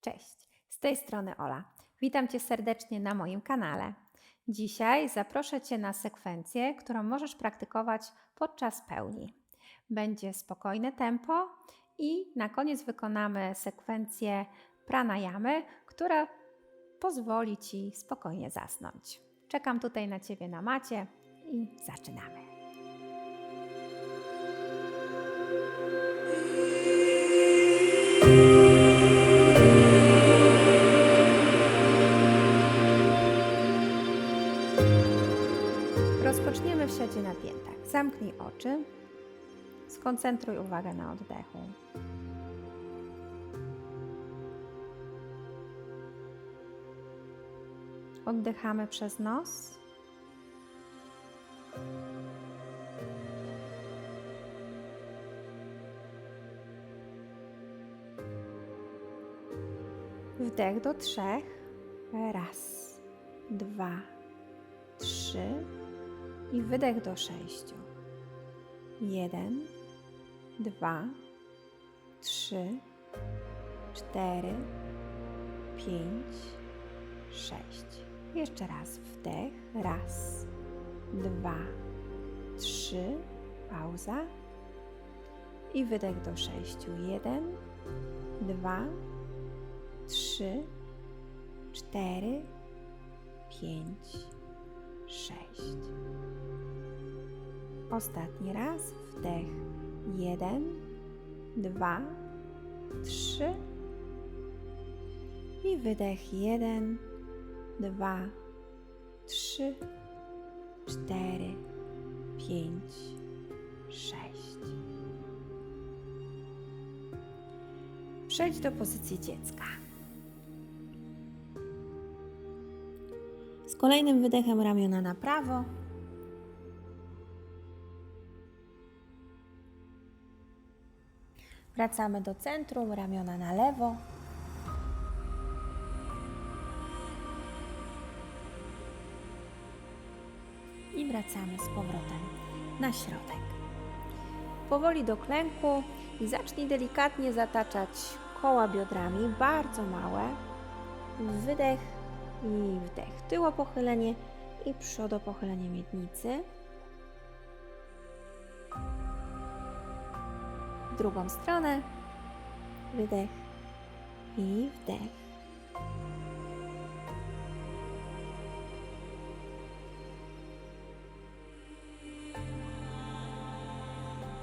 Cześć, z tej strony Ola. Witam Cię serdecznie na moim kanale. Dzisiaj zaproszę Cię na sekwencję, którą możesz praktykować podczas pełni. Będzie spokojne tempo i na koniec wykonamy sekwencję pranayamy, która pozwoli Ci spokojnie zasnąć. Czekam tutaj na Ciebie na macie i zaczynamy. Siadzie na piętach. Zamknij oczy. Skoncentruj uwagę na oddechu. Oddychamy przez nos. Wdech do trzech. Raz, dwa, trzy i wydech do sześciu. Jeden, dwa, trzy, cztery, pięć, sześć. Jeszcze raz wdech. Raz, dwa, trzy, pauza i wydech do sześciu. Jeden, dwa, trzy, cztery, pięć, sześć. Ostatni raz wdech. Jeden, dwa, trzy i wydech. Jeden, dwa, trzy, cztery, pięć, sześć. Przejdź do pozycji dziecka. Kolejnym wydechem ramiona na prawo. Wracamy do centrum, ramiona na lewo. I wracamy z powrotem na środek. Powoli do klęku i zacznij delikatnie zataczać koła biodrami, bardzo małe. Wydech i wdech. Tyłopochylenie i przodopochylenie miednicy. W drugą stronę. Wydech i wdech.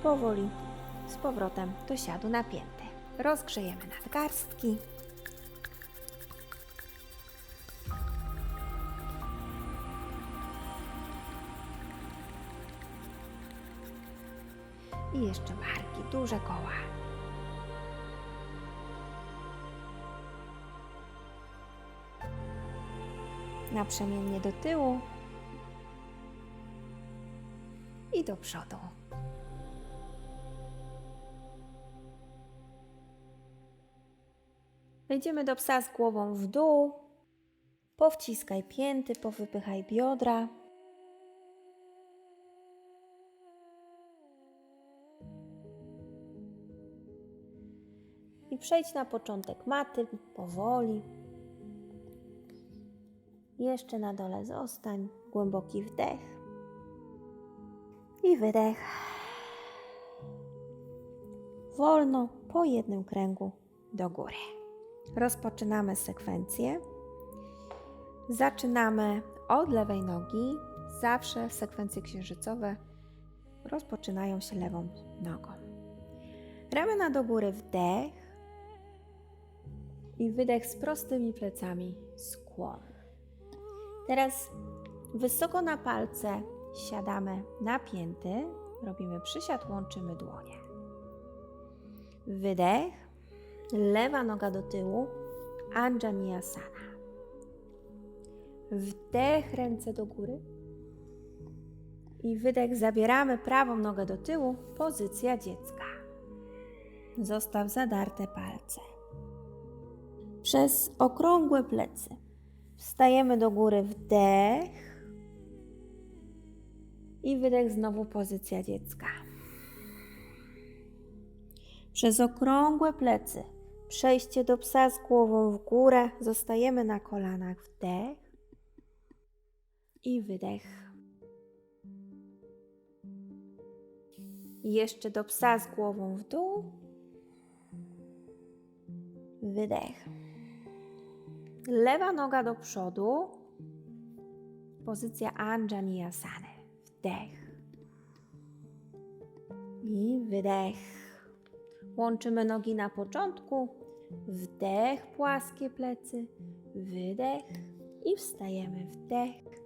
Powoli z powrotem do siadu napięty. Rozgrzejemy nadgarstki. I jeszcze barki, duże koła. Naprzemiennie do tyłu i do przodu. Wejdziemy do psa z głową w dół. Powciskaj pięty, powypychaj biodra. I przejdź na początek maty powoli. Jeszcze na dole zostań. Głęboki wdech i wydech. Wolno po jednym kręgu do góry. Rozpoczynamy sekwencję. Zaczynamy od lewej nogi. Zawsze sekwencje księżycowe rozpoczynają się lewą nogą. Ramiona do góry, wdech i wydech z prostymi plecami, skłon. Teraz wysoko na palce siadamy napięty, robimy przysiad, łączymy dłonie. Wydech, lewa noga do tyłu, Anjaneyasana. Wdech, ręce do góry. I wydech, zabieramy prawą nogę do tyłu, pozycja dziecka. Zostaw zadarte palce. Przez okrągłe plecy. Wstajemy do góry, wdech. I wydech, znowu pozycja dziecka. Przez okrągłe plecy Przejście do psa z głową w górę. Zostajemy na kolanach. Wdech i wydech. Jeszcze do psa z głową w dół. Wydech. Lewa noga do przodu. Pozycja Anjaneyasany. Wdech. I wydech. Łączymy nogi na początku. Wdech, płaskie plecy. Wydech. I wstajemy. Wdech.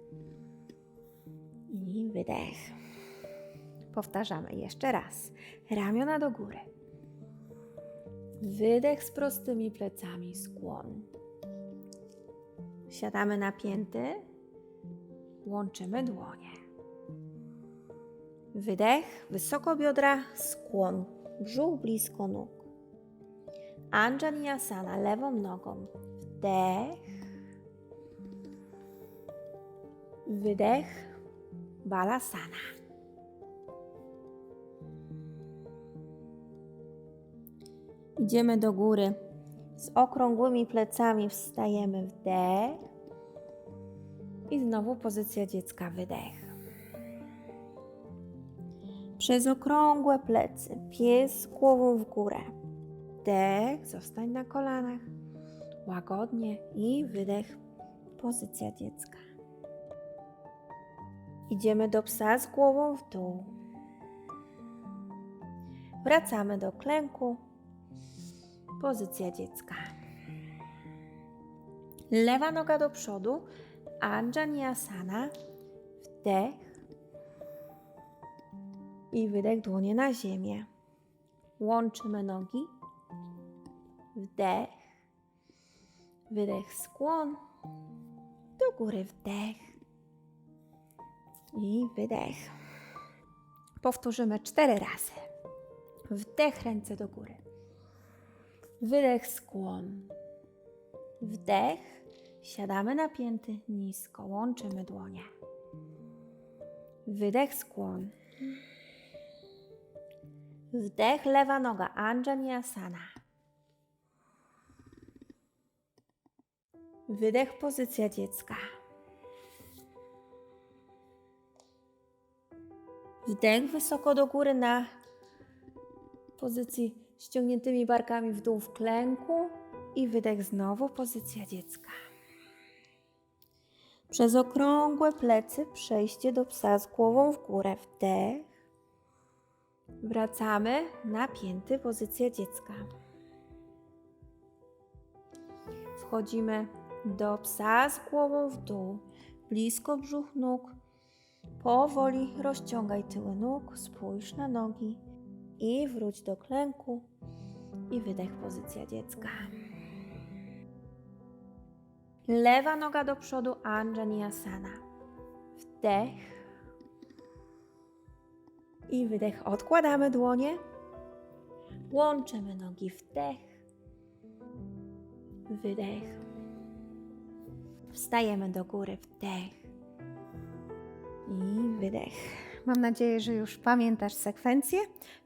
I wydech. Powtarzamy jeszcze raz. Ramiona do góry. Wydech z prostymi plecami, skłon. Siadamy na pięty. Łączymy dłonie. Wydech, wysoko biodra, skłon, brzuch blisko nóg. Anjaneyasana lewą nogą. Wdech. Wydech. Balasana. Idziemy do góry. Z okrągłymi plecami wstajemy wdech. I znowu pozycja dziecka wydech. Przez okrągłe plecy, pies głową w górę. Wdech, zostań na kolanach. Łagodnie i wydech, pozycja dziecka. Idziemy do psa z głową w dół. Wracamy do klęku. Pozycja dziecka. Lewa noga do przodu. Anjaneyasana. Wdech. I wydech dłonie na ziemię. Łączymy nogi. Wdech. Wydech skłon. Do góry wdech. I wydech. Powtórzymy cztery razy. Wdech, ręce do góry. Wydech, skłon. Wdech. Siadamy na pięty nisko. Łączymy dłonie. Wydech, skłon. Wdech, lewa noga. Anjaneyasana. Wydech, pozycja dziecka. Wdech wysoko do góry na pozycji ściągniętymi barkami w dół w klęku i wydech znowu pozycja dziecka. Przez okrągłe plecy przejście do psa z głową w górę. Wdech. Wracamy na pięty pozycja dziecka. Wchodzimy do psa z głową w dół, blisko brzuch nóg. Powoli rozciągaj tyły nóg, spójrz na nogi i wróć do klęku i wydech pozycja dziecka. Lewa noga do przodu Anjaneyasana. Wdech i wydech. Odkładamy dłonie. Łączymy nogi. Wdech. Wydech. Wstajemy do góry. Wdech. I wydech. Mam nadzieję, że już pamiętasz sekwencję.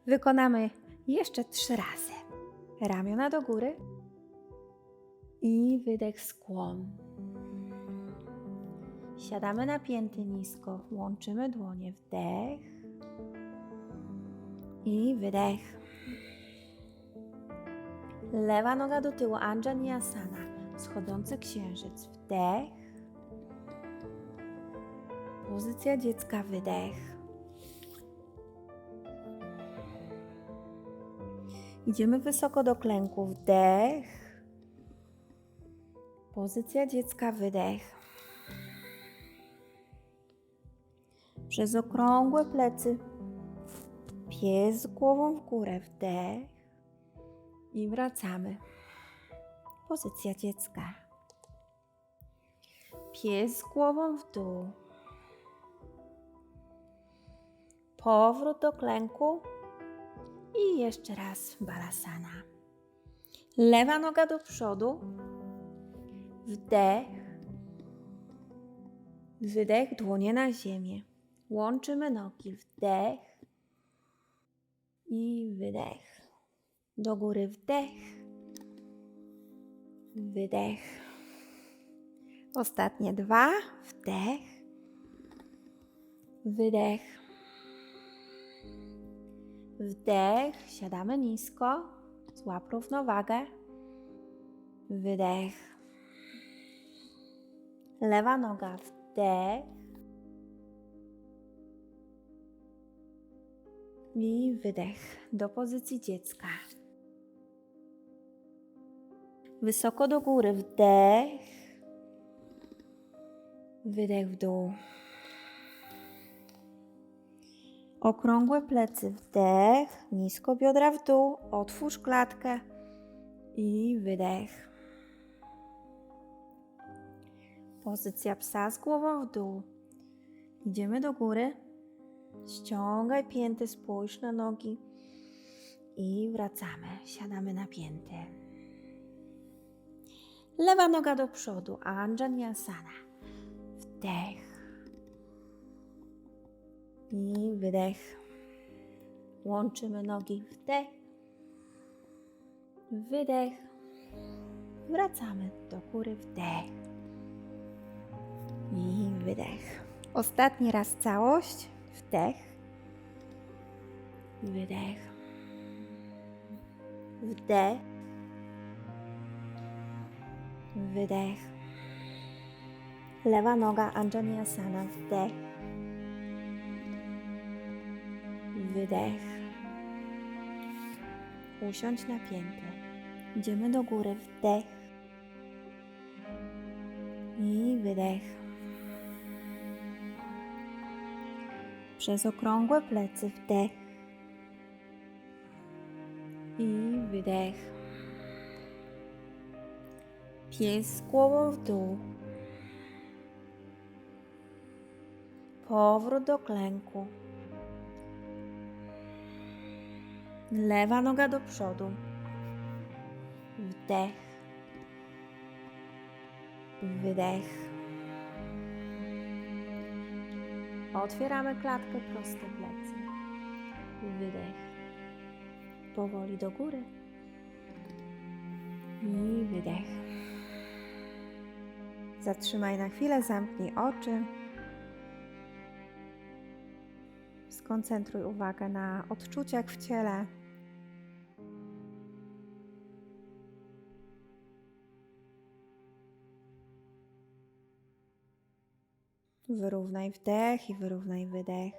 Wykonamy jeszcze trzy razy. Ramiona do góry. I wydech skłon. Siadamy na pięty nisko, łączymy dłonie, wdech i wydech. Lewa noga do tyłu, Anjaneyasana, schodzący księżyc, wdech. Pozycja dziecka, wydech. Idziemy wysoko do klęku, wdech. Pozycja dziecka, wydech. Przez okrągłe plecy. Pies głową w górę, wdech. I wracamy. Pozycja dziecka. Pies głową w dół. Powrót do klęku. I jeszcze raz balasana. Lewa noga do przodu. Wdech. Wydech, dłonie na ziemię. Łączymy nogi. Wdech i wydech. Do góry wdech Wydech. Ostatnie dwa. Wdech. Wydech. Wdech. Siadamy nisko. Złap równowagę. Wydech. Lewa noga. Wdech. I wydech do pozycji dziecka. Wysoko do góry. Wdech. Wydech w dół. Okrągłe plecy. Wdech. Nisko biodra w dół. Otwórz klatkę. I wydech. Pozycja psa z głową w dół. Idziemy do góry. Ściągaj pięty, spójrz na nogi. I wracamy. Siadamy na pięty. Lewa noga do przodu. Anjanyasana. Wdech. I wydech. Łączymy nogi. Wdech. Wydech. Wracamy do góry. Wdech. I wydech. Ostatni raz całość. Wdech. Wydech. Wdech. Wydech. Lewa noga Anjanyasana. Wdech. Wydech. Usiądź na pięty. Idziemy do góry. Wdech. I wydech. Przez okrągłe plecy wdech. I wydech. Pies głową w dół. Powrót do klęku. Lewa noga do przodu. Wdech. Wydech. Otwieramy klatkę, proste plecy. Wydech. Powoli do góry. I wydech. Zatrzymaj na chwilę, zamknij oczy. Skoncentruj uwagę na odczuciach w ciele. Wyrównaj wdech i wyrównaj wydech.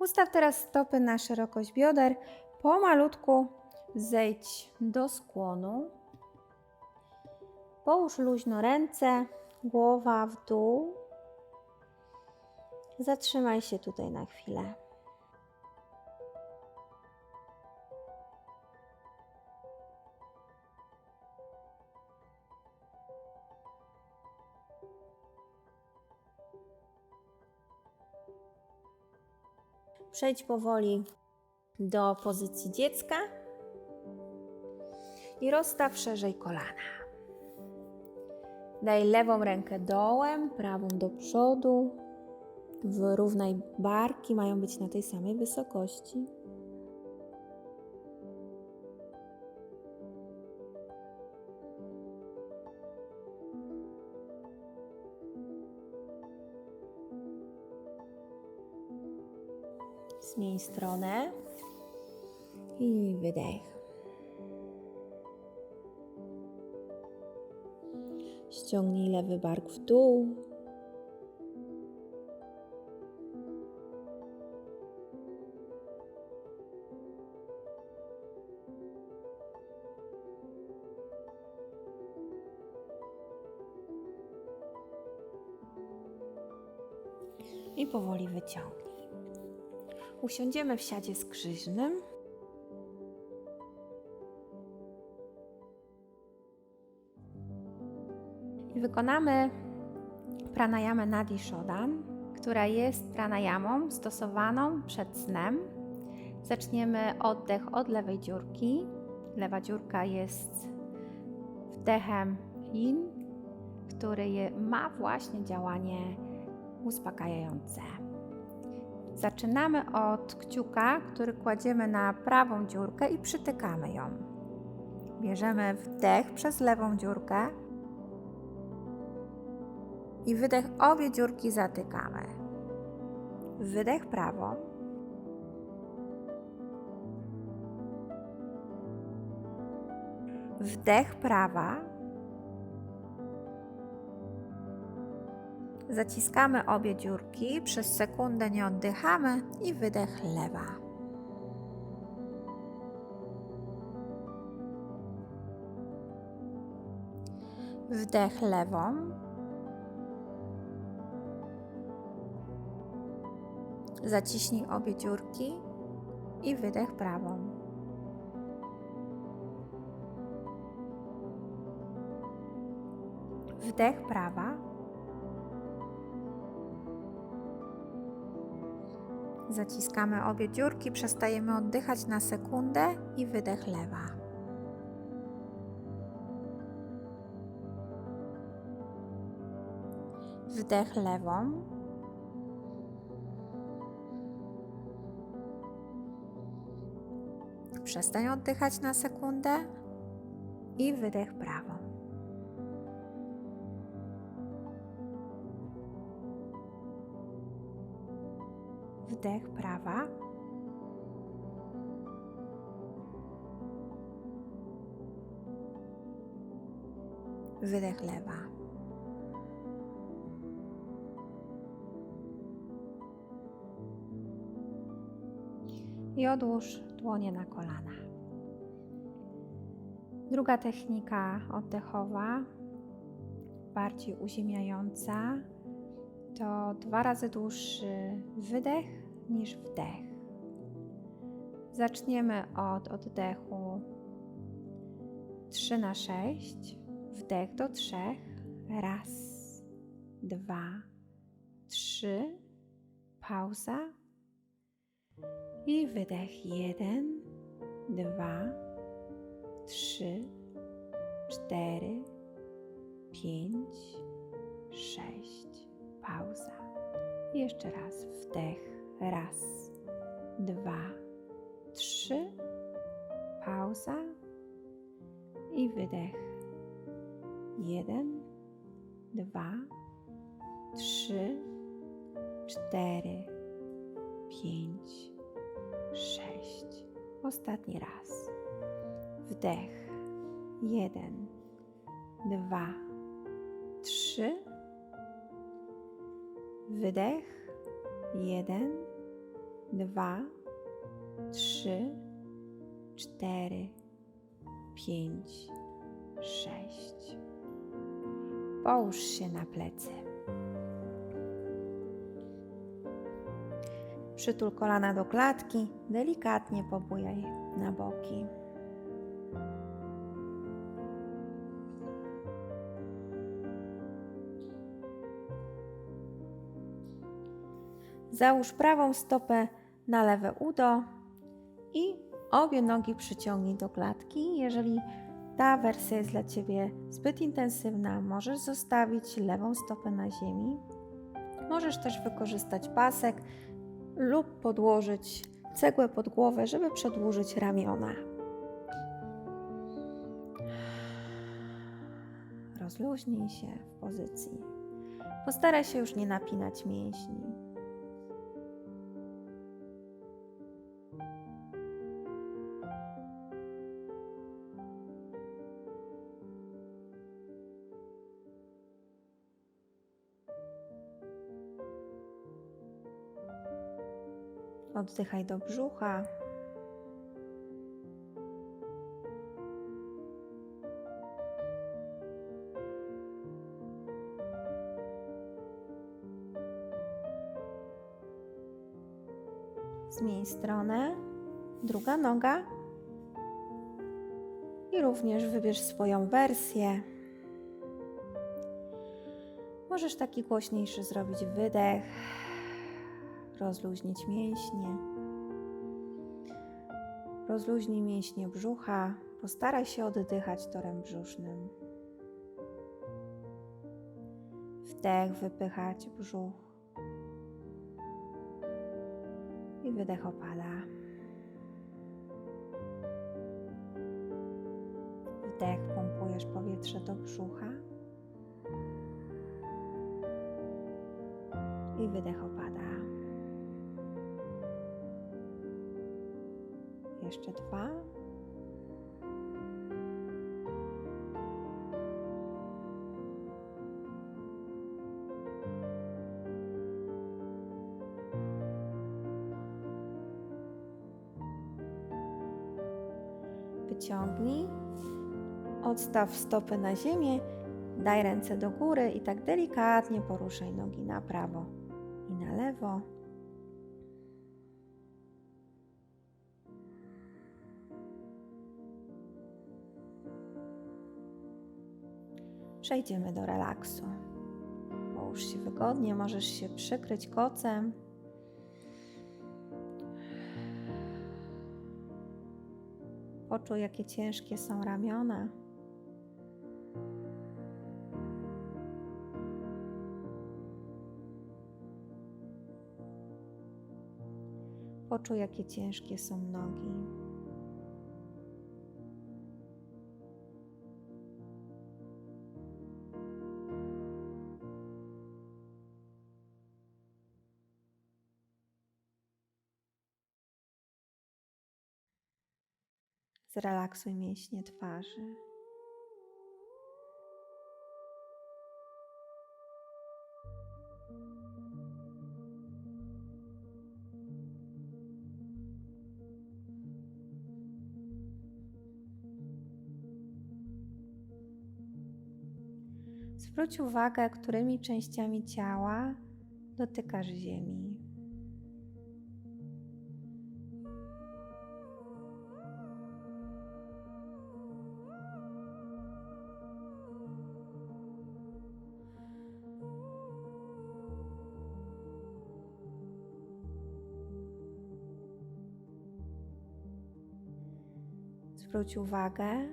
Ustaw teraz stopy na szerokość bioder. Pomalutku zejdź do skłonu. Połóż luźno ręce, głowa w dół. Zatrzymaj się tutaj na chwilę. Przejdź powoli do pozycji dziecka i rozstaw szerzej kolana. Daj lewą rękę dołem, prawą do przodu. Wyrównaj barki, mają być na tej samej wysokości. Zmień stronę i wydech. Ściągnij lewy bark w dół. I powoli wyciągnij. Usiądziemy w siadzie skrzyżnym. I wykonamy pranayamę Nadi Shodan, która jest pranayamą stosowaną przed snem. Zaczniemy oddech od lewej dziurki. Lewa dziurka jest wdechem yin, który ma właśnie działanie uspokajające. Zaczynamy od kciuka, który kładziemy na prawą dziurkę i przytykamy ją. Bierzemy wdech przez lewą dziurkę i wydech obie dziurki zatykamy. Wydech prawą. Wdech prawa. Zaciskamy obie dziurki, przez sekundę nie oddychamy i wydech lewa. Wdech lewą. Zaciśnij obie dziurki i wydech prawą. Wdech prawa. Zaciskamy obie dziurki, przestajemy oddychać na sekundę i wydech lewa. Wdech lewą. Przestań oddychać na sekundę i wydech prawą. Wdech prawa. Wydech lewa. I odłóż dłonie na kolana. Druga technika oddechowa, bardziej uziemiająca, to dwa razy dłuższy wydech niż wdech. Zaczniemy od oddechu 3 na 6. Wdech do 3. Raz, dwa, trzy. Pauza. I wydech 1, 2, 3, 4, 5, 6 pauza. Jeszcze raz wdech. Raz, dwa, trzy. Pauza. I wydech. Jeden, dwa, trzy, cztery, pięć, sześć. Ostatni raz. Wdech. Jeden, dwa, trzy. Wydech. Jeden, dwa, trzy, cztery, pięć, sześć. Połóż się na plecy. Przytul kolana do klatki, delikatnie pobujaj na boki. Załóż prawą stopę na lewe udo i obie nogi przyciągnij do klatki. Jeżeli ta wersja jest dla Ciebie zbyt intensywna, możesz zostawić lewą stopę na ziemi. Możesz też wykorzystać pasek lub podłożyć cegłę pod głowę, żeby przedłużyć ramiona. Rozluźnij się w pozycji. Postaraj się już nie napinać mięśni. Oddychaj do brzucha. Zmień stronę. Druga noga. I również wybierz swoją wersję. Możesz taki głośniejszy zrobić wydech rozluźnić mięśnie. Rozluźnij mięśnie brzucha, postaraj się oddychać torem brzusznym. Wdech, wypychać brzuch. I wydech opada. Wdech pompujesz powietrze do brzucha. I wydech opada. Jeszcze dwa. Wyciągnij, odstaw stopy na ziemię, daj ręce do góry i tak delikatnie poruszaj nogi na prawo i na lewo. Przejdziemy do relaksu. Połóż się wygodnie, możesz się przykryć kocem. Poczuj, jakie ciężkie są ramiona. Poczuj, jakie ciężkie są nogi. Zrelaksuj mięśnie twarzy. Zwróć uwagę, którymi częściami ciała dotykasz ziemi. Zwróć uwagę,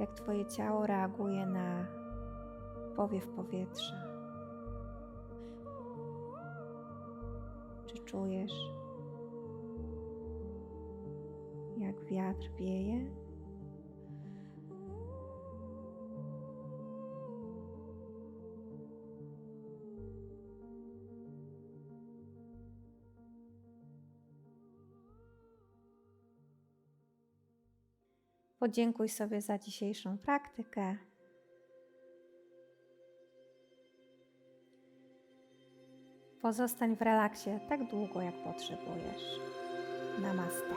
jak Twoje ciało reaguje na powiew powietrza. Czy czujesz, jak wiatr wieje? Podziękuj sobie za dzisiejszą praktykę. Pozostań w relaksie tak długo, jak potrzebujesz. Namaste.